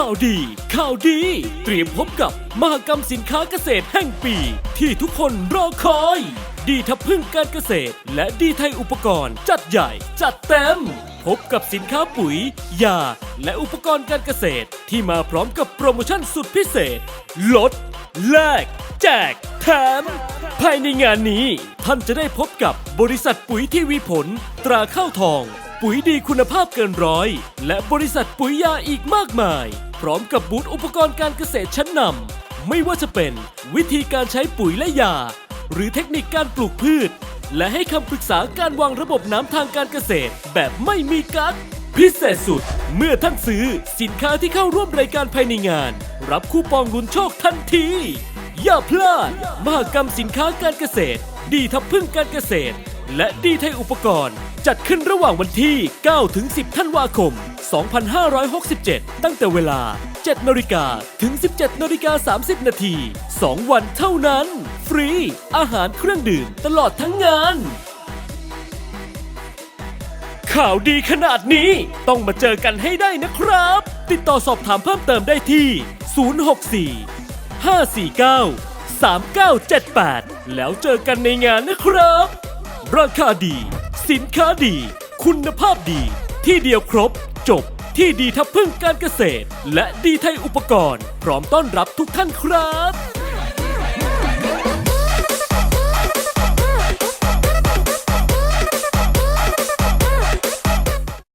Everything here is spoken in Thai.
ข่าวดี ข่าวดี เตรียมพบกับมหกรรมสินค้าเกษตรแห่งปี ที่ทุกคนรอคอย ดีทับพึ่งการเกษตร และดีไทยอุปกรณ์ จัดใหญ่ จัดเต็ม พบกับสินค้าปุ๋ย ยา และอุปกรณ์การเกษตร ที่มาพร้อมกับโปรโมชั่นสุดพิเศษ ลด แลก แจก แถม ภายในงานนี้ ท่านจะได้พบกับบริษัทปุ๋ยที่วีผล ตราข้าวทอง ปุ๋ยดีคุณภาพเกินร้อย และบริษัทปุ๋ยยาอีกมากมาย ร้อมกับบูธอุปกรณ์การเกษตรชั้นนำไม่ว่าจะเป็นวิธีการใช้ปุ๋ยและยา หรือเทคนิคการปลูกพืช และให้คำปรึกษาการวางระบบน้ำทางการเกษตร แบบไม่มีกั๊กพิเศษสุด เมื่อท่านซื้อสินค้าที่เข้าร่วมรายการภายในงาน รับคูปองลุ้นโชคทันที อย่าพลาด มหกรรมสินค้าการเกษตร ดีทับพึ่งการเกษตร และดีไทยอุปกรณ์ จัดขึ้นระหว่างวันที่ 9 ถึง 10 ธันวาคม 2567 ตั้งแต่เวลา 7นาฬิกาถึง 17นาฬิกา30 นาที 2 วันเท่านั้น ฟรี อาหารเครื่องดื่มตลอดทั้งงาน ข่าวดีขนาดนี้ต้องมาเจอกันให้ได้นะครับ ติดต่อสอบถามเพิ่มเติมได้ที่ 064 549 3978 แล้วเจอกันในงานนะครับ ราคาดี สินค้าดี คุณภาพดี ที่เดียวครบ จบ ที่ดีทับพึ่งการเกษตร และดีไทยอุปกรณ์ พร้อมต้อนรับทุกท่านครับ